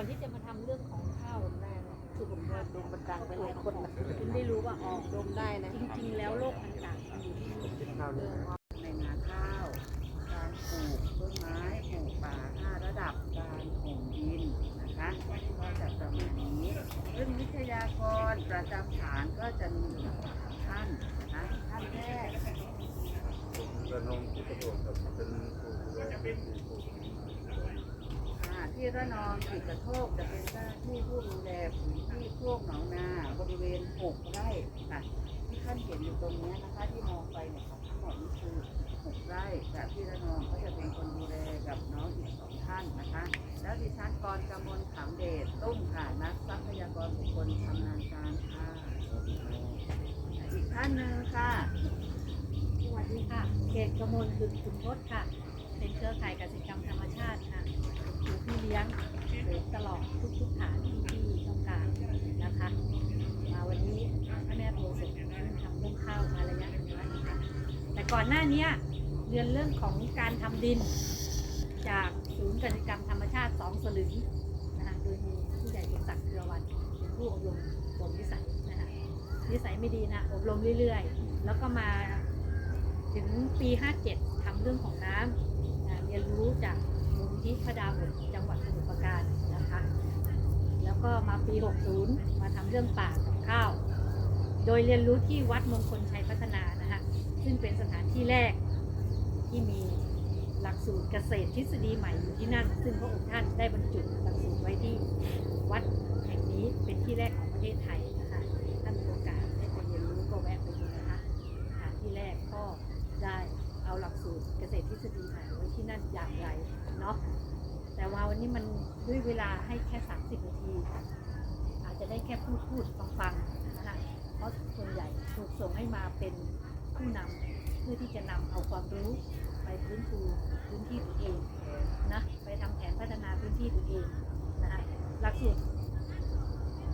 อนที่จะมาทำเรื่องของข้าวสุขภาพดมมันดังไปหลายคนนะคุณได้รู้ว่าออกดมได้นะ จริงๆ แล้วโรคต่างๆมันอยู่ที่าวเหนียวในนาข้าว การปลูกต้นไม้ปลูกป่าห้าระดับการห่มดินนะคะก็จะประมาณนี้ซึ่งวิทยากรประจำฐานก็จะมีอยู่สามท่านนะคะท่านแรกระนองที่กระโดดกับเป็นผู้ดูแลผู้าที่ระนองขีดกระโทกจะเป็นเจ้าหน้าที่ผู้ดูแลพื้นที่พวกหนองนาบริเวณหกไร่ค่ะที่ท่านเห็นอยู่ตรงนี้นะคะที่มองไปเนี่ยค่ะทั้งหมดนี่คือหกไร่แต่ที่ระนองก็จะเป็นคนดูแลกับน้องอีกสองท่านนะคะ แล้วดิฉันกรกำมลขำเดชตุ้มค่ะนักทรัพยากรบุคคลชำนาญการค่ะอีกท่านหนึ่งค่ะสวัสดีค่ะเกตกมลดึกขุนทศค่ะ เป็นเครือข่ายกสิกรรมธรรมชาติค่ะคือพี่เลี้ยงห รือตลอดทุกๆฐานที่ที่ต้องการนะคะ มาวันนี้พระแม่โพธิ์ทำเรื่องข้าวมาระยะหนึ่งแล้วนะคะแต่ก่อนหน้านี้เรียนเรื่องของการทำดิน จากศูนย์กสิกรรมธรรมชาติสองสลึงนะคะโดยมีผู้ใหญ่สมศักดิ์เครือวันเป็นผู้อบรมบ่มนิสัยนะคะนิสัยไม่ดีนะอบรมเรื่อยๆ แล้วก็มาถึงปี 57ทำเรื่องของน้ำเรียนรู้จากมูลที่พระดาวน์จังหวัดสมุทรปราการ นะคะ แล้วก็มาปี 60 มาทำเรื่องป่ากับข้าว โดยเรียนรู้ที่วัดมงคลชัยพัฒนานะคะซึ่งเป็นสถานที่แรกที่มีหลักสูตรเกษตรทฤษฎีใหม่อยู่ที่นั่น ซึ่งพระองค์ท่านได้บรรจุหลักสูตรไว้ที่วัดแห่งนี้เป็นที่แรกของประเทศไทยนะคะท่านมีโอกาสได้ไปเรียนรู้ก็แวะไปดูนะคะสถานที่แรกก็ได้เอาหลักสูตรเกษตรทฤษฎีใหม่ไว้ที่นั่นอย่างไรเนาะแต่ว่าวันนี้มัน ด้วยเวลาให้แค่ 30 นาที อาจจะได้แค่พูดพูดฟังฟังนะคะเพราะส่วนใหญ่ถูกส่งให้มาเป็นผู้นำเพื่อที่จะนำเอาความรู้ไปฟื้นฟูพื้นที่ตัวเองนะไปทำแผนพัฒนาพื้นที่ตัวเองนะคะหลักสูตร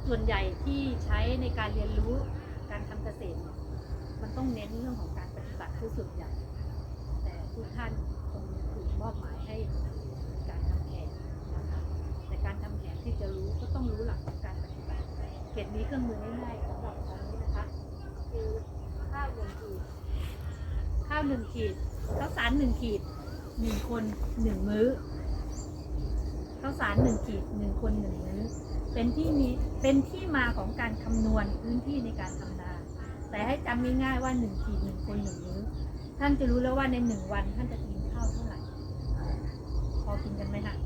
ส่วนใหญ่ที่ใช้ในการเรียนรู้การทำเกษตร มันต้องเน้นเรื่องของการปฏิบัติที่สุดใหญ่แต่ทุกท่านคงถูกมอบหมายให้การทำแผนนะคะแต่การ ที่จะรู้ก็ต้องรู้หลักของการปฏิบัติเขียนมีเครื่องมือง่ายๆสำหรับตอนนี้นะคะ คือข้าวหนึ่งขีดข้าวหนึ่งขีดข้าวสารหนึ่งขีดหนึ่งคนหนึ่งมื้อข้าวสารหนึ่งขีดหนึ่งคนหนึ่งมื้อเป็นที่มีเป็นที่มาของการคำนวณพื้นที่ในการทำนา แต่ให้จำง่ายๆว่าหนึ่งขีดหนึ่งคนหนึ่งมื้อท่านจะรู้แล้วว่าในหนึ่งวันท่านจะกินข้าวเท่าไหร่พอกินกันไหมคะ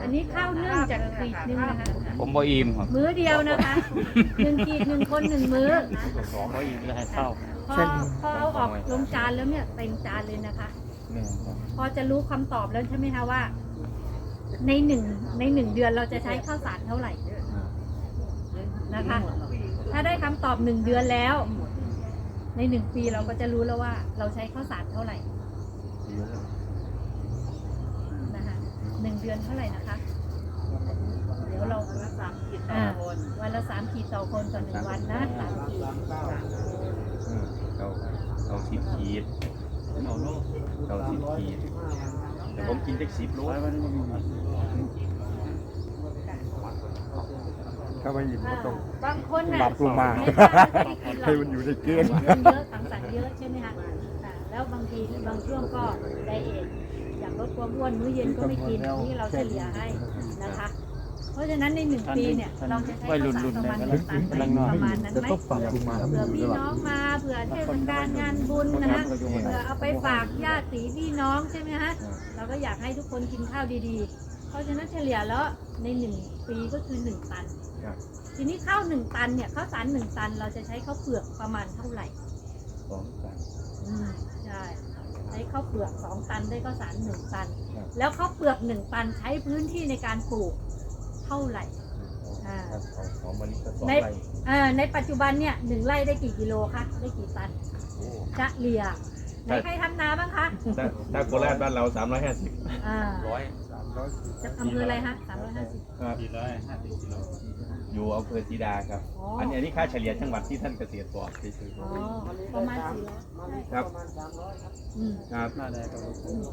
อันนี้ข้าวนึ่งจากขีดหนึงนะคะ ผมบออิมครับมื้อเดียวนะคะหนึ่งขีดหนึ่งคนหนึ่งมื้อสองบออิมเลยให้เข้าพอพอเอาออกลงจานแล้วเนี่ยเต็มจานเลยนะคะ แม่ครับพอจะรู้คำตอบแล้วใช่ไหมคะว่า ในหนึ่งในหนึ่งเดือนเราจะใช้ข้าวสารเท่าไหร่นะคะ ถ้าได้คำตอบหนึ่งเดือนแล้ว ในหนึ่งปีเราก็จะรู้แล้วว่า เราใช้ข้าวสารเท่าไหร่นะคะ หนึ่งเดือนเท่าไหร่นะคะ เดี๋ยวเราวันละสามขีดต่อคนวันละสามขีดต่อคนต่อหนึ่งวันนะสามขีดเอาเอาสิบขีดเอาโลเอาสิบขีดแต่ผมกินได้สิบโลถ้าไม่อิ่มก็ต้องบางคนน่ะปรับลงมาไทราบไม่ได้กินหรอกให้มันอยู่ในเกณฑ์เยอะสังสรรค์เยอะใช่ไหมคะอ่าแล้วบางทีบางช่วงก็ไดเอทอยาก ลดความอ้วนมื้อเย็นก็ไม่กินนี่เราเฉลี่ยให้นะคะ เพราะฉะนั้นในหนึ่งปีเนี่ยเราจะใช้ข้าวสารประมาณหนึ่งตันไหมประมาณนั้นไหมต้องปรับลงมาเผื่อพี่น้องมาเผื่อเทศกาลงานบุญนะคะเผื่อเอาไปฝากญาติพี่น้องใช่ไหมฮะเราก็อยากให้ทุกคนกินข้าวดีๆ เพราะฉะนั้นเฉลี่ยแล้วในหนึ่งปีก็คือหนึ่งตันครับทีนี้ข้าวหนึ่งตันเนี่ยข้าวสารหนึ่งตัน เราจะใช้ข้าวเปลือกประมาณเท่าไหร่สองตันอืมใช่ใช้ข้าวเปลือกสองตันได้ข้าวสารหนึ่งตัน ครับแล้วข้าวเปลือกหนึ่งตันใช้พื้นที่ในการปลูกเท่าไหร่ อ่าเอาของมันก็สองใน ไร่เอ่อในปัจจุบันเนี่ยหนึ่งไร่ได้กี่กิโลคะได้กี่ตันโอ้เฉลี่ยไหนใครทำนาบ้างคะถ้าถ้าโคราชบ้านเรา350อ่าร้อยสามร้อยสี่จากอำเภออะไรฮะสามร้อยห้าสิบครับสี่ร้อยห้าสิบกิโล ออยู่อำเภอศรีดาครับ อ๋ออันนี้อันนี้ค่าเฉลี่ยจังหวัดที่ท่านเกษตรบอกเฉยอ๋อประมาณสี่ร้อยมันใช่ก็ประมาณสามร้อยครับอืมๆครับน่าได้ครับอืม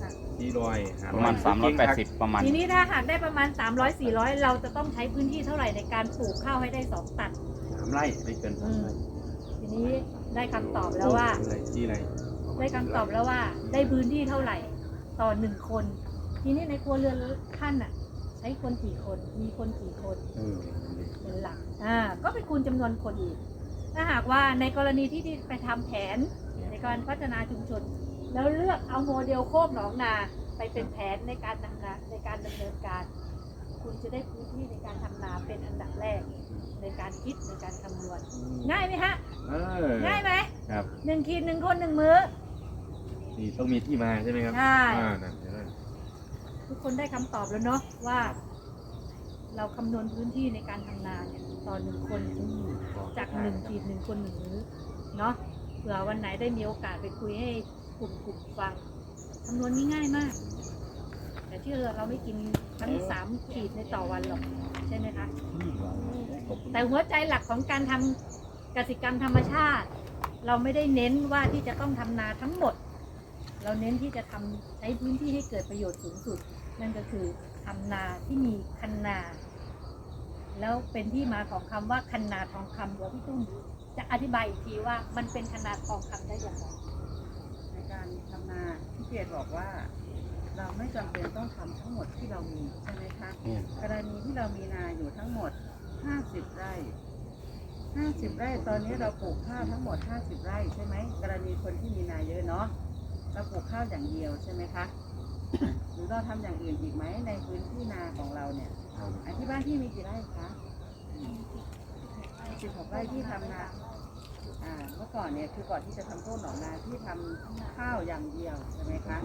ค่ะที่รอยประมาณ 380 ประมาณ ทีนี้ถ้าหากได้ประมาณ 300 400 เราจะต้องใช้พื้นที่เท่าไหร่ในการปลูกข้าวให้ได้2ตัน สามไร่ไม่เกินสามไร่ทีนี้ได้คำตอบแล้วว่า อะไรที่ไรได้คำตอบแล้วว่า ได้พื้นที่เท่าไหร่ ต่อหนึ่งคน ทีนี้ในครัวเรือนท่านอะใช้คนกี่คน มีคนกี่คนเออเป็นหลักอ่าก็ไปคูณจำนวนคนอีก ถ้าหากว่าในกรณีที่ที่ไปทำแผนในการพัฒนาชุมชน แล้วเลือกเอาโมเดลโคกหนองนาไปเป็นแผนในการดำเนินในการดำเนินการ คุณจะได้พื้นที่ในการทำนาเป็นอันดับแรก ในการคิดในการคำนวณ ง่ายไหมฮะ เออง่ายไหมครับหนึ่งขีดหนึ่งคนหนึ่งมื้อ นี่ต้องมีที่มาใช่ไหมครับใช่ อ่านั่นใช่ไหม ทุกคนได้คำตอบแล้วเนาะว่า เราคำนวณพื้นที่ในการทำนาเนี่ยต่อหนึ่งคนจากหนึ่งขีดหนึ่งคนหนึ่งมื้อเนาะเผื่อวันไหนได้มีโอกาสไปคุยให้กลุ่มกลุ่มฟังคำนวณนี่ง่ายมาก แต่ที่เราไม่กินทั้งสามขีดในต่อวันหรอกใช่ไหมคะ แต่หัวใจหลักของการทำกสิกรรมธรรมชาติ เราไม่ได้เน้นว่าที่จะต้องทำนาทั้งหมด เราเน้นที่จะทำใช้พื้นที่ให้เกิดประโยชน์สูงสุด นั่นก็คือทำนาที่มีคันนา แล้วเป็นที่มาของคำว่าคันนาทองคำเดี๋ยวพี่ตุ้มจะอธิบายอีกทีว่ามันเป็นคันนาทองคำได้อย่างไรในการทำนาพี่เกดบอกว่าเราไม่จำเป็นต้องทำทั้งหมดที่เรามีใช่ไหมคะ กรณีที่เรามีนาอยู่ทั้งหมด 50 ไร่ 50 ไร่ตอนนี้เราปลูกข้าวทั้งหมด 50 ไร่ใช่ไหม กรณีคนที่มีนาเยอะเนาะ เราปลูกข้าวอย่างเดียวใช่ไหมคะ หรือเราทำอย่างอื่นอีกไหมในพื้นที่นาของเราเนี่ยอันที่บ้านที่มีกี่ไร่คะ16ไร่ที่ทำนาอ่าเมื่อก่อนเนี่ยคือก่อนที่จะทำโทษหนองนาที่ทำข้าวอย่างเดียวใช่ไหมคะ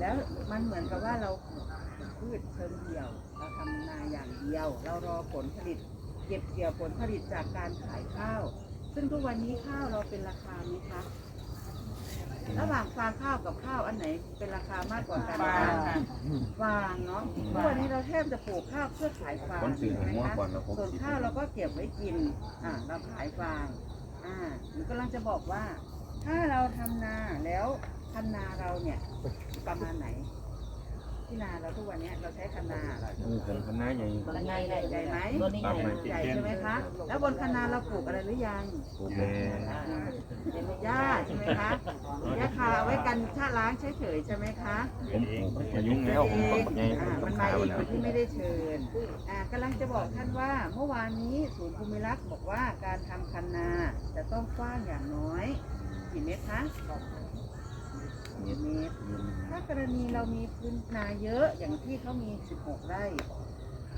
แล้วมันเหมือนกับว่าเราปลูกพืชเชิงเดี่ยว เราทำนาอย่างเดียว เรารอผลผลิต เก็บเกี่ยวผลผลิตจากการขายข้าว ซึ่งทุกวันนี้ข้าวเราเป็นราคาไหมคะ ระหว่างฟางข้าวกับข้าวอันไหนเป็นราคามากกว่ากันฟางค่ะ ฟางเนาะทุกวันนี้เราแทบจะปลูกข้าวเพื่อขายฟางคนสื่อใช่ไหมหัวคะก่อนแล้วผมส่วนข้าวเราก็เก็บไว้กิน อ่า เราขายฟาง อ่าหนูกำลังจะบอกว่า ถ้าเราทำนาแล้วคันนาเราเนี่ยประมาณไหน ที่นาเราทุกวันเนี้ยเราใช้คันนาเออเป็นคณะใหญ่ใหญ่ใหญ่ไหมตัวนี้ปรับใหญ่มาใหญ่ใช่ไหมคะ แล้วบนคันนาเราปลูกอะไรหรือยังโอเคเป็นหญ้าใช่ไหมคะหญ้าคาเอาไว้กันชาล้างเฉยๆใช่ไหมคะผมปลูกมายุ่งแล้วผมปลูกไงอ่าผมันมมาขายเอหมงดแล้วโดยที่ไม่ได้เชิญอ่ากำลังจะบอกท่านว่าเมื่อวานนี้ศูนย์ภูมิรักษ์บอกว่าการทำคันนาจะต้องกว้างอย่างน้อยกี่เมตรคะ เมตรถ้ากรณีเรามีพื้นนาเยอะอย่างที่เขามี 16 ไร่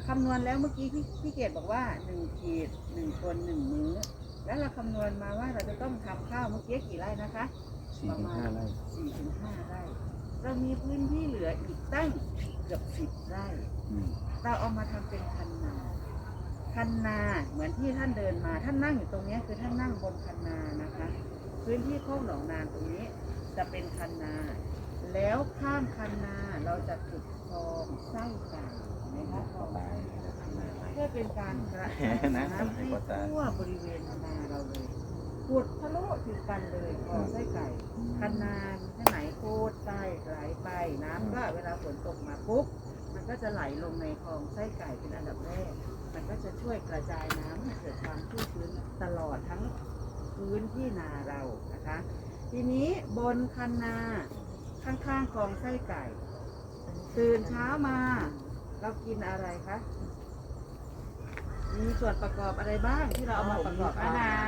คำนวณแล้วเมื่อกี้พี่พี่เกดบอกว่า1ขีด1คน1มื้อ แล้วเราคำนวณมาว่าเราจะต้องทำข้าวเมื่อกี้กี่ไร่นะคะสี่ถึงห้าไร่4ถึง5ไร่ เรามีพื้นที่เหลืออีกตั้งเกือบ10ไร่อืมเราเอามาทำเป็นคันนาคันนาเหมือนที่ท่านเดินมาท่านนั่งอยู่ตรงเนี้ยคือท่านนั่งบนคันนานะคะ พื้นที่โค้งหนองนาตรงนี้ จะเป็นคันนา แล้วข้ามคันนาเราจะขุดคลองไส้ไก่เห็นไหมคะคลองไส้ไก่เพื่อเป็นการกระจายน้ำให้ทั่วบริเวณนาเราเลยขุดทะลุถึงกันเลยคลองไส้ไก่คันนาแค่ไหนโคตรใต้ไหลไปน้ำก็เวลาฝนตกมาปุ๊บมันก็จะไหลลงในคลองไส้ไก่เป็นอันดับแรก มันก็จะช่วยกระจายน้ำให้เกิดความชุ่มชื้นตลอดทั้งพื้นที่นาเรานะคะ ทีนี้บนคันนาข้างๆคลองไส้ไก่ ตื่นเช้ามา เรากินอะไรคะมีส่วนประกอบอะไรบ้างที่เราเอามาประกอบอาหาร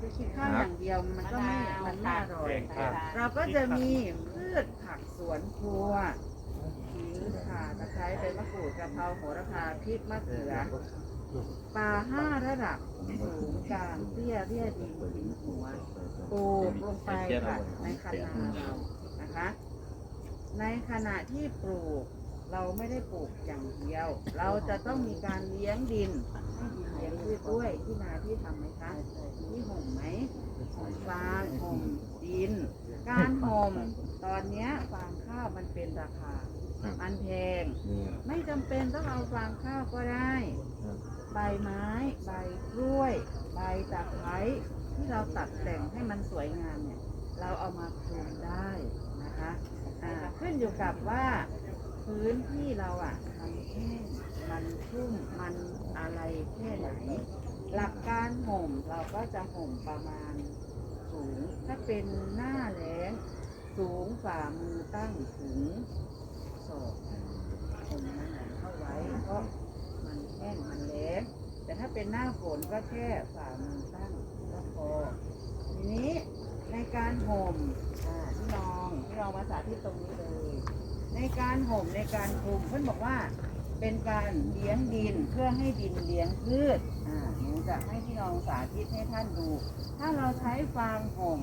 จะกินข้าวอย่างเดียวมันก็ไม่มันไม่อร่อยเราก็จะมีพืชผักสวนครัวขิงข่าตะไคร้ใบมะกรูดกะเพราโหระพาพริกมะเขือปลาห้าระดับสูงกลางเตี้ยเรียดินหินหัว ปลูกลงไปค่ะในคันนาเรานะคะ ในขณะที่ปลูก เราไม่ได้ปลูกอย่างเดียว เราจะต้องมีการเลี้ยงดินให้ดินเลี้ยงพืชด้วยที่นาที่ทำไหมคะที่ห่มไหมฟางห่มดิน การห่มตอนเนี้ยฟางข้าวมันเป็นราคามันแพงนี่ไม่จำเป็นต้องเอาฟางข้าวก็ได้ครับใบไม้ ใบกล้วย ใบตะไคร้ ที่เราตัดแต่งให้มันสวยงามเนี่ย เราเอามาคลุมได้นะคะอ่าขึ้นอยู่กับว่าพื้นที่เราอะมันแห้งมันชุ่มมันอะไรแค่ไหน หลักการห่มเราก็จะห่มประมาณสูง ถ้าเป็นหน้าแล้งสูงฝ่ามือตั้งถึงศอกห่มหนาๆเข้าไว้เพราะมันแห้งมันแล้งแต่ถ้าเป็นหน้าฝนก็แค่ฝ่ามือตั้ง ก็พอทีนี้ในการห่มอ่าที่ลองที่เรามาสาธิตตรงนี้เลย ในการห่มในการคลุมเพื่อนบอกว่าเป็นการเลี้ยงดินเพื่อให้ดินเลี้ยงพืชอ่าหนูจะให้พี่น้องสาธิตให้ท่านดู ถ้าเราใช้ฟางห่ม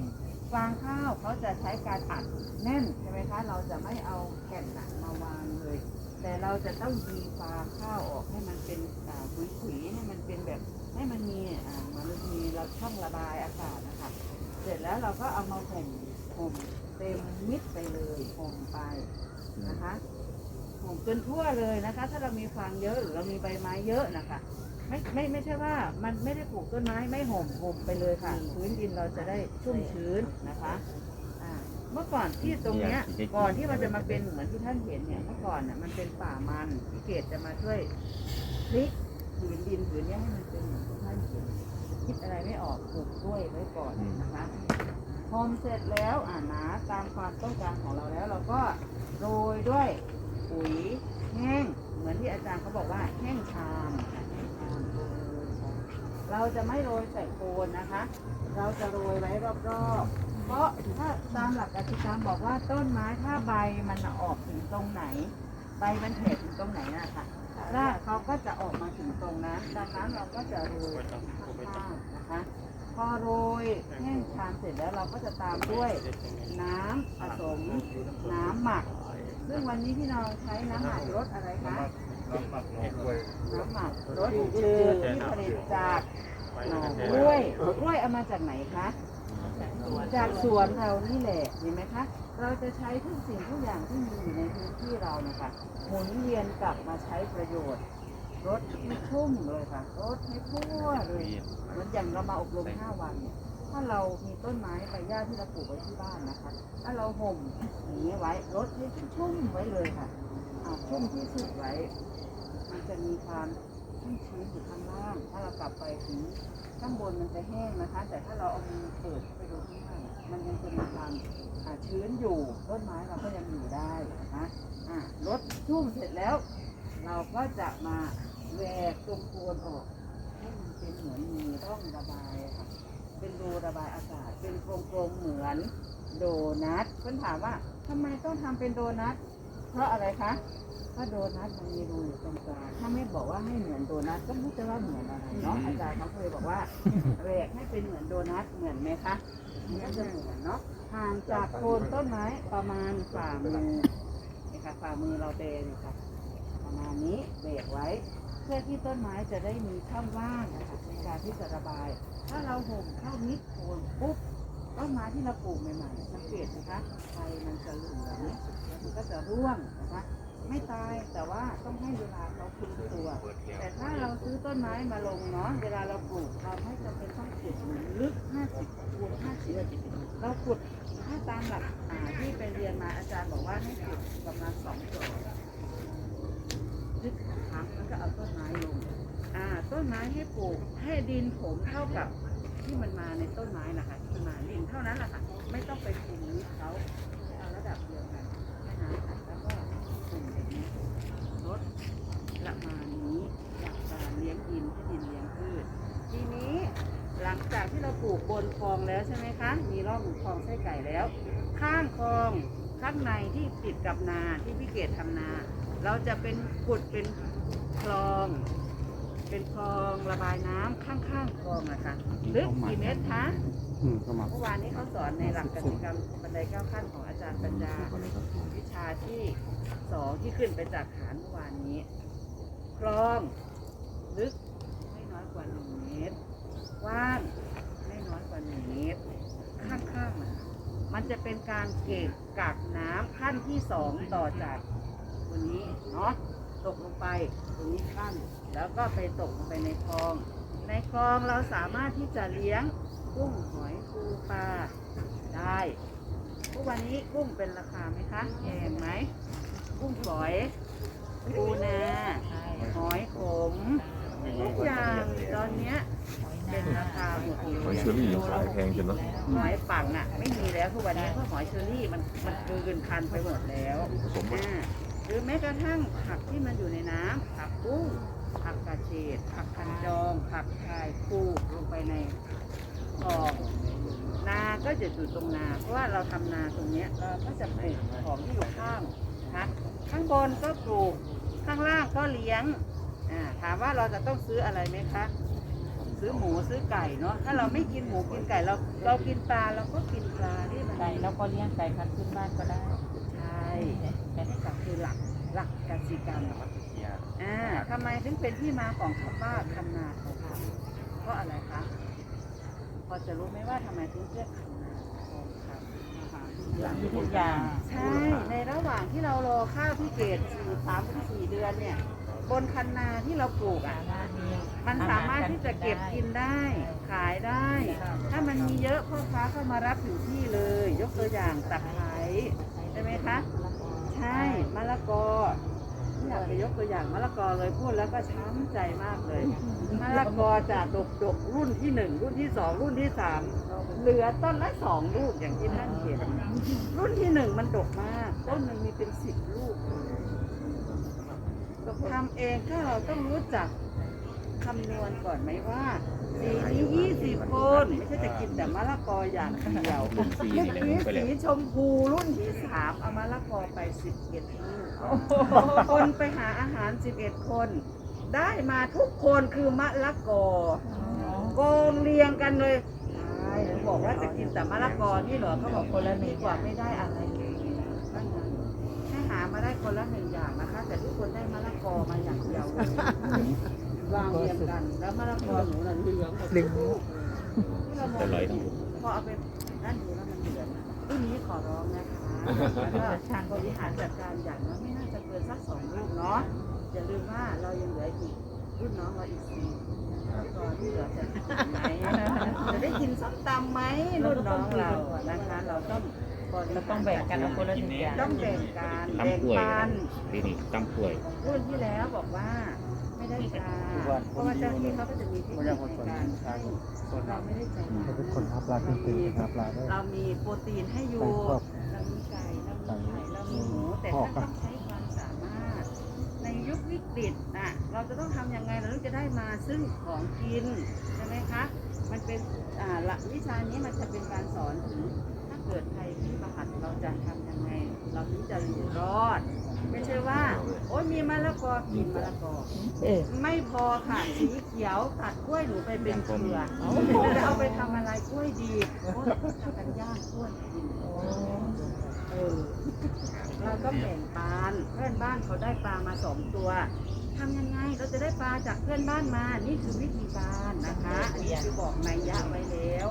ฟางข้าวเขาจะใช้การอัดแน่นใช่ไหมคะเราจะไม่เอาแก่นหนักมาวางเลย แต่เราจะต้องยีฟางข้าวออกให้มันเป็นขุยๆให้มันเป็นแบบ ให้มันมีอ่ามันมีเราช่องระบายอากาศนะคะ เสร็จแล้วเราก็เอามาห่มห่มเต็มมิดไปเลยห่มไปนะคะห่มจนทั่วเลยนะคะ ถ้าเรามีฟางเยอะหรือเรามีใบไม้เยอะนะคะ ไม่ไม่ไม่ใช่ว่ามันไม่ได้ปลูกต้นไม้ไม่ห่มห่มไปเลยค่ะพื้นดินเราจะได้ชุ่มชื้นนะคะอ่าเมื่อก่อนที่ตรงเนี้ยก่อนที่มันจะมาเป็นเหมือนที่ท่านเห็นเนี่ยเมื่อก่อนน่ะมันเป็นป่ามันพี่เกดจะมาช่วยพลิก ผืนดินผืนเนี้ยให้มันเป็นเหมือนที่ท่านเห็นคิดอะไรไม่ออกปลูกกล้วยไว้ก่อนนะคะพอมเสร็จแล้วอ่าหนาตามความต้องการของเราแล้วเราก็โรยด้วยปุ๋ยแห้งเหมือนที่อาจารย์เขาบอกว่าแห้งชามค่ะแห้งชามโรยไปเราจะไม่โรยใส่โคนนะคะ เราจะโรยไว้รอบๆเพราะถ้าตามหลักกติกาบอกว่าต้นไม้ถ้าใบมันออกถึงตรงไหน ใบมันแผ่ถึงตรงไหนนะคะ รากเขาก็จะออกมาถึงตรงนั้นดังนั้นเราก็จะโรยข้างๆนะคะ พอโรยแห้งชามเสร็จแล้วเราก็จะตามด้วยน้ำผสมน้ำหมัก ซึ่งวันนี้พี่น้องใช้น้ำหมักรสอะไรคะ น้ำหมักน่อกล้วยน้ำหมักรสจืดที่ผลิตจากหน่อกล้วยกล้วยเอามาจากไหนคะ จากสวนเรานี่แหละเห็นไหมคะ เราจะใช้ทุกสิ่งทุกอย่างที่มีอยู่ในพื้นที่เรานะคะหมุนเวียนกลับมาใช้ประโยชน์รดให้ชุ่มเลยค่ะรดให้ทั่วเลยเหมือนอย่างเรามาอบรม5วันเนี่ยถ้าเรามีต้นไม้ใบหญ้าที่เราปลูกไว้ที่บ้านนะคะ ถ้าเราห่มอย่างนี้ไว้รดให้ชุ่มไว้เลยค่ะอ่าชุ่มที่สุดไว้ มันจะมีความชุ่มชื้นอยู่ข้างล่าง ถ้าเรากลับไปถึงข้างบนมันจะแห้งนะคะ แต่ถ้าเราเอามือเปิดเข้าไปดูข้างล่าง มันยังจะมีความอ่าชื้นอยู่ต้นไม้เราก็ยังอยู่ได้นะคะอ่ารดชุ่มเสร็จแล้ว เราก็จะมาแหวกตรงโคนออกให้มันเป็นเหมือนมีร่องระบายอะค่ะเป็นรูระบายอากาศเป็นโครงๆเหมือนโดนัทเพื่อนถามว่าทำไมต้องทำเป็นโดนัทเพราะอะไรคะถ้าโดนัทมันมีรูอยู่ตรงกลางถ้าไม่บอกว่าให้เหมือนโดนัทก็ไม่จะว่าเหมือนอะไรเนาะอาจารย์เขาเคยบอกว่าแหวกให้เป็นเหมือนโดนัทเหมือนไหมคะมันก็จะ เหมือนเนาะห่างจากโคนต้นไม้ประมาณฝ่ามือนี่ค่ะฝ่ามือเราเดนค่ะประมาณนี้เบรกไว้ เพื่อที่ต้นไม้จะได้มีช่องว่างนะคะในการที่จะระบาย ถ้าเราห่มเข้ามิดโคนปุ๊บต้นไม้ที่เราปลูกใหม่ๆสังเกตนะคะใบมันจะเหลืองแล้วมันก็จะร่วงนะคะ ไม่ตายแต่ว่าต้องให้เวลาเขาฟื้นตัว แต่ถ้าเราซื้อต้นไม้มาลงเนาะเวลาเราปลูกเราไม่จำเป็นต้องขุดหลุมลึก 50คูณ50เราขุดถ้าตามหลักที่ไปเรียนมาอาจารย์บอกว่าให้ขุดประมาณสองจอบลึกครั้งแล้วก็เอาต้นไม้ลงอ่าต้นไม้ให้ปลูกให้ดินผมเท่ากับที่มันมาในต้นไม้นะคะที่มันมาดินเท่านั้นแหละค่ะไม่ต้องไปคุมลึกเขาเอาระดับเดียวกันแค่นั้นค่ะแล้วก็คุมแบบนี้ลดประมาณนี้หลักการเลี้ยงดินให้ดินเลี้ยงพืช ทีนี้หลังจากที่เราปลูกบนค ลองแล้วใช่ไหมคะ มีร่องคลองไส้ไก่แล้ว ข้างคลองข้างในที่ติดกับนาที่พี่เกดทำนา เราจะเป็นขุดเป็นคลอง เป็นคลองระบายน้ำข้างๆคลองอะค่ะลึกกี่เมตรคะอืมก็มาเมื่อวานนี้เขาสอนในหลักกติกรรมบันไดเก้าขั้นของอาจารย์ปัญญาวิชาที่สองที่ขึ้นไปจากฐานเมื่อวานนี้ คลอง ลึกไม่น้อยกว่าหนึ่งเมตรกว้างไม่น้อยกว่าหนึ่งเมตร ข้างๆนะคะ มันจะเป็นการเก็บกักน้ำขั้นที่สองต่อจากตัวนี้เนาะตกลงไปตรงนี้ขั้น แล้วก็ไปตกลงไปในคลอง ในคลองเราสามารถที่จะเลี้ยงกุ้งหอยปูปลาได้ทุกวันนี้กุ้งเป็นราคาไหมคะแพงไหมกุ้งฝอยปูนาหอยขมทุกอย่างตอนเนี้ย เป็นราคาหมดเลยหอยเชอรี่ยังขายแพงจนเนาะหอยปังอะ ไม่มีแล้วทุกวันนี้เพราะหอยเชอรี่มันมันเกินพันไปหมดแล้วผสมหมดอ่าหรือแม้กระทั่งผักที่มันอยู่ในน้ำผักบุ้งผักกระเฉดผักคันจอง ผักไทยปลูกลงไปในคลองนาก็จะอยู่ตรงนา เพราะว่าเราทำนาตรงเนี้ยเราก็จะปลูกของที่อยู่ข้างนะข้างบนก็ปลูกข้างล่างก็เลี้ยงอ่าถามว่าเราจะต้องซื้ออะไรไหมคะ ซื้อหมูซื้อไก่เนาะถ้าเราไม่กินหมูกินไก่เราเรากินปลาเราก็กินปลาที่มันไก่แล้วก็เลี้ยงไก่พันธุ์พื้นบ้านก็ได้ใช่แต่นี่ก็คือหลักหลักกสิกรรมอ่าทำไมถึงเป็นที่มาของคำว่าคำนาคงคำเพราะอะไรคะพอจะรู้ไหมว่าทำไมถึงเรียกคำนาคงคำหลังทุกอย่างใช่ในระหว่างที่เรารอข้าวพี่เกดสี่สามถึงสี่เดือนเนี่ย บนคันนาที่เราปลูกอะ มันสามารถที่จะเก็บกินได้ ขายได้ ถ้ามันมีเยอะพ่อค้าเข้ามารับถึงที่เลย ยกตัวอย่างตะไคร้ใช่ไหมคะ ใช่มะละกออยากไปยกตัวอย่างมะละกอเลยพูดแล้วก็ช้ำใจมากเลยมะละกอจากดกดกรุ่นที่หนึ่งรุ่นที่สองรุ่นที่สามเหลือต้นละสองลูกอย่างที่ท่านเห็นรุ่นที่หนึ่งมันดกมาก ต้นหนึ่งมีเป็นสิบลูกทำเองถ้าเราต้องรู้จัก คำนวณก่อนไหมว่าสีนี้ยี่สิบคนไม่ใช่จะกินแต่มะละกออย่างเดียวรุ่นสี่เมื่อนี่แหละกี้ไปแล้วสีชมพูรุ่นที่สามเอามะละกอไปสิบเอ็ดลูกคนไปหาอาหารสิบเอ็ดคน ได้มาทุกคนคือมะละกอโกงเรียงกันเลยใช่ถึงบอกว่าจะกินแต่มะละกอที่เหรอเขาบอกคนละหนึ่งกว่าไม่ได้อะไรเลยนั่นนะแค่หามาได้คนละหนึ่งอย่างนะคะ แต่ทุกคนได้มะละกอมาอย่างเดียว วางเรียงกัน แล้วมะละกอหนูน่ะเหลืองหมดเหลืองที่เรามองจะลอยทั้งหมดพอเอาไปนั่นดูแล้วมันเหลืองรุ่นนี้ขอร้องนะคะแล้วก็ทางบริหารจัดการอย่างน้อยไม่น่าจะเกินสักสองลูกเนาะอย่าลืมว่าเรายังเหลืออีกรุ่นน้องเราอีกสี่ก่อนที่เหลือจะกินไหมจะได้กินส้มตำไหมรุ่นน้องเรานะคะ เราต้องบริหารเราต้องแบ่งกันเอาคนละหนึ่งอย่างต้องแบ่งกันแบ่งตำกล้วยปันปีนี้ตำกล้วยรุ่นที่แล้วบอกว่า ไม่ได้ปลาเพราะว่าเจ้าที่เขาก็จะมีเทคนิคในการให้เราไม่ได้ใจร้ายเป็นคนหาปลาจริงๆหาปลาได้เรามีโปรตีนให้อยู่เรามีไก่เรามีไข่เรามีหมูแต่ถ้าต้องใช้ความสามารถ ในยุควิกฤตน่ะเราจะต้องทำยังไงเราถึงจะได้มาซึ่งของกินใช่ไหมคะมันเป็นอ่าหลักวิชานี้มันจะเป็นการสอนถึงถ้าเกิดภัยพิบัติเราจะทำยังไง เราถึงจะอยู่รอด ไม่ใช่ว่า โอ้ยมีมะละกอกินมะละกอ เออ ไม่พอค่ะสีเขียวตัดกล้วยหนูไปเป็นเครือจะเอาไปทำอะไรกล้วยดีโอ้ยทำกันย่างกล้วยกินเออเราก็แบ่งปันเพื่อนบ้านเขาได้ปลามาสองตัวทำยังไงเราจะได้ปลาจากเพื่อนบ้านมา นี่คือวิธีการนะคะ อันนี้คือบอกนัยยะไว้แล้ว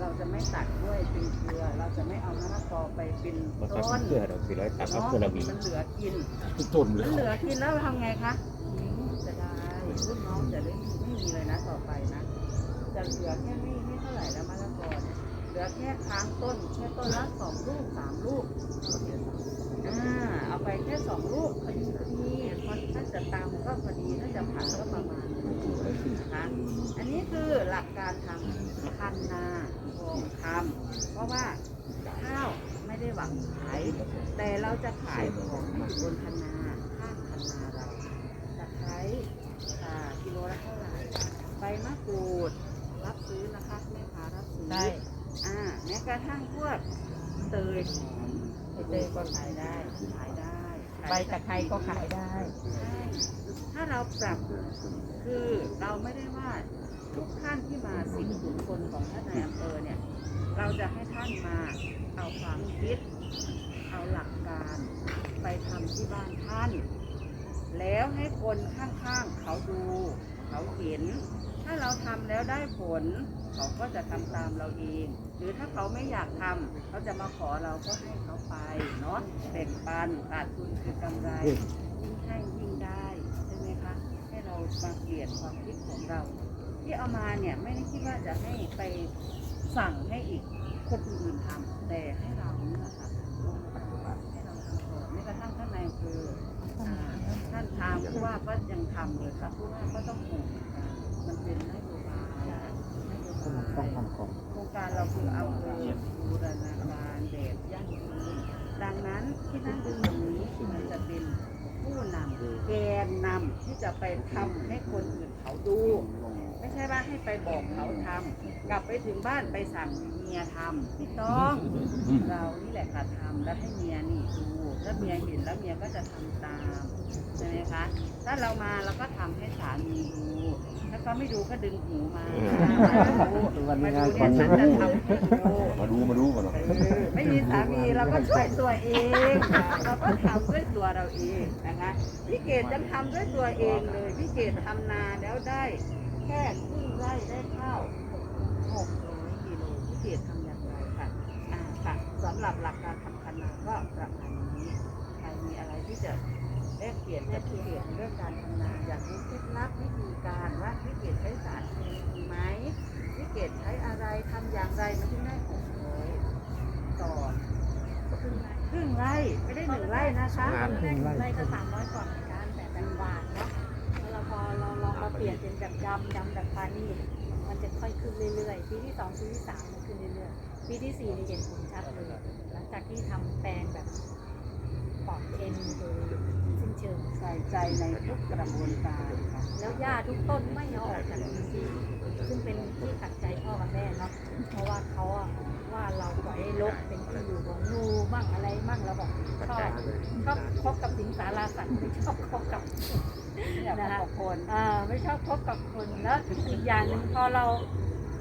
เราจะไม่ตัดกล้วยเป็นเครือ เราจะไม่เอามะละกอไปเป็นมันก็ต้นเพื่อเราสี่ร้อยตัดเอาเนาะเพื่อเรามีมันเหลือกิน ทุกจนเลมัยนเหลือกินแล้วทำไงคะจะได้รุ่นน้องจะได้ไม่มีเลยนะต่อไปนะ จะเหลือแค่ไม่ไม่เท่าไหร่แล้วมะละกอเนี่ยเหลือแค่ค้างต้นแค่ต้นละสองลูกสามลูกอ่าเอาไปแค่สองลูกพอดีพอดีมันถ้าจะตำก็พอดีถ้าจะผัดก็ประมาณนี้นะคะ อันนี้คือหลักการทำคันนาทองคำเพราะ ว่าข้าวไม่ได้หวังขาย แต่เราจะขายของที่อยู่บนคันนาข้างคันนาเราตะไคร้อ่ากิโลละเท่าไหร่ใบมะกรูดรับซื้อนะคะแม่ค้ารับซื้อได้อ่าแม้กระทั่งพวกเตยหอมใบเตยก็ขายได้ขายได้ ใบตะไคร้ก็ขายได้ใช่ถ้าเราปรับคือเราไม่ได้ว่า ทุกท่านที่มาสิบถึงคนของท่านนายอำเภอเนี่ย เราจะให้ท่านมาเอาความคิด เอาหลักการไปทำที่บ้านท่าน แล้วให้คนข้างๆเขาดูเขาเห็น ถ้าเราทำแล้วได้ผล เขาก็จะทำตามเราเอง หรือถ้าเขาไม่อยากทำเขาจะมาขอเราก็ให้เขาไปเนาะแบ่งปันขาดทุนคือกำไรยิ่งให้ยิ่งได้ ใช่ไหมคะ ให้เรามาเปลี่ยนความคิดของเรา ที่เอามาเนี่ยไม่ได้คิดว่าจะให้ไปสั่งให้อีกคนอื่นทำแต่ให้เราเนี่ยค่ะลงมือปฏิบัติให้เราทำก่อนไม่กระทั่งท่านนายอำเภออ่าท่านทำผู้ว่าก็ยังทำเลยค่ะผู้ว่าก็ต้องปลูกค่ะมันเป็นนโยบายนโยต้องบายต้องทำก่อนโครงการเราคือเอำเภอบูรณาการแบบยั่งยืนดังนั้นที่นั่งดูตรงนี้มันจะเป็นผู้นำแกนนำที่จะไปทำให้คนอื่นเขาดู ช่ว่าให้ไปบอกเขาทำกลับไปถึงบ้านไปสั่งเมียทำไม่ต้อง เรานี่แหละค่ะทำแล้วให้เมียนี่ดูถ้าเมียเห็นแล้วเมียก็จะทำตามใช่ไหมคะถ้าเรามาเราก็ทำให้สามีดูถ้าเขาไม่ดูก็ดึงหูมามาดูเนี่ยฉันจะทำให้ดู มาดูมาดูก่อนเนาะ เออไม่มีสามีเราก็ช่วยตัวเอง เราก็ทำด้วยตัวเราเองนะคะพี่เกดยังทำด้วยตัวเองเลยพี่เกดทำนาแล้วได้แค่ครึ่งไร่ได้ข้าวหกร้อยกิโลพี่เกดทำอย่างไรค่ะอ่าค่ะสำหรับหลักการทำคันนาก็ประมาณนี้ใครมีอะไรที่จะแลกเปลี่ยนกับพี่เกดเรื่องการทำนาอยากรู้เคล็ดลับวิธีการว่าพี่เกดใช้สารเคมีไหมพี่เกดใช้อะไรทำอย่างไรมันถึงได้หกร้อยต่อครึ่งไร่ไม่ได้หนึ่งไร่นะคะตอนแรกไร่ก็สามร้อยกว่าเหมือนกันแต่แบบหวา ปลี่ยนเป็นแบบดำดำแบบปานี่มันจะค่อยขึ้นเรื่อยๆ ปีที่สองปีที่สามมันขึ้นเรื่อยๆ ปีที่สี่เนี่เห็นผลชัดเลย หลังจากที่ทำแปลงแบบปอดเคมีโดยสิ้นเชิงใส่ใจในทุกกระบวนการค่ะแล้วหญ้าทุกต้นไม่เอาออกจากพื้นที่ซึ่งเป็นที่ขัดใจพ่อกับแม่เนาะเพราะว่าเขาอะว่าเราปล่อยให้รกเป็นที่อยู่ของงูมั่งอะไรมั่งเราบอกชอบชอบคบกับสิงสาราสัตว์ไม่ชอบคบกับ อยากขอบคนอ่าไม่ชอบคบกับคนแล้วอีกอย่างหนึ่งพอเรา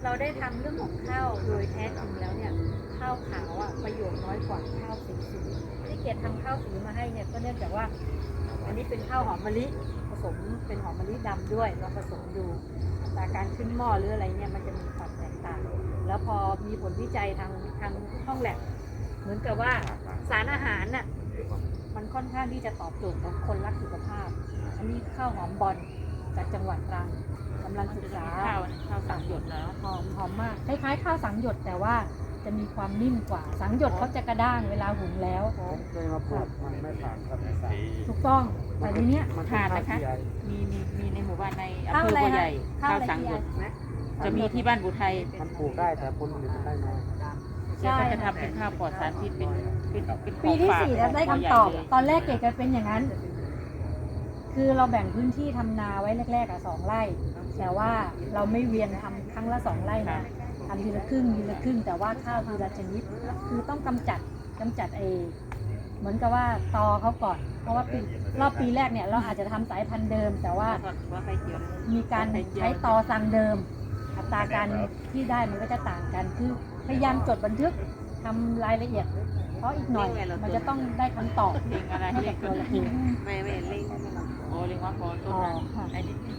เราได้ทำเรื่องของข้าวโดยแท้จริงแล้วเนี่ยข้าวขาวอะประโยชน์น้อยกว่าข้าวสีสีที่เกดทำข้าวสีมาให้เนี่ยก็เนื่องจากว่า อันนี้เป็นข้าวหอมมะลิผสมเป็นหอมมะลิดำด้วยลองผสมดูอัตราการขึ้นหม้อหรืออะไรเนี่ยมันจะมีความแตกต่าง แล้วพอมีผลวิจัยทางทางห้องแลบเหมือนกับว่าสารอาหารน่ะ มันค่อนข้างที่จะตอบโจทย์กับคนรักสุขภาพ อันนี้ข้าวหอมบอลจากจังหวัดตรังกำลังศึกษาข้าวข้าวสามหยดแล้วหอมหอมมากคล้ายๆข้าวสังหยดแต่ว่าจะมีความนิ่มกว่า สังหยดเขาจะกระด้างเวลาหุงแล้วเคยมาปลูกมันไม่ผ่านครับไม่ผ่านถูกต้องแต่ทีเนี้ยมันผ่านนะคะใหญ่มีมีมีในหมู่บ้านในอำข้าวเภออะไรบัวฮะใหญ่ข้าวข้าวอะไรสังหยดที่จะมีที่บ้านบุไทยมันปลูกได้แต่คนอื่นมันได้น้อยเดี๋ยวก็จะทำเป็นข้าวปลอดสารพิษเป็น เป็นเป็นของปีที่ฝากสี่แล้วได้ขคำงตอบใหญ่เลยตอนแรกเกดจะเป็นอย่างนั้น คือเราแบ่งพื้นที่ทำนาไว้แรกๆอะสองไร่ แต่ว่าเราไม่เวียนทำครั้งละสองไร่นะทำทีละครึ่งทีละครึ่ง แต่ว่าข้าวทีละชนิด คือต้องกำจัดกำจัดเอเหมือนกับว่าตอเขาก่อน เพราะว่าปีรอบปีแรกเนี่ยเราอาจจะทำสายพันธุ์เดิม แต่ว่า ว่าไข่เจียว มีการใช้ตอสังเดิม อัตราการที่ได้มันก็จะต่างกันคือพยายามจดบันทึกทำรายละเอียด เพราะอีกหน่อยมันจะต้องได้คำตอบเลี้ยงอะไรให้เลี้ยกับงตัวเราเองไม่ไม่เล่งโอ้เลี้ยงว่าพอต้นนั้นอ๋อค่ะไอ้ที่ที่กินสูตรอันนั้น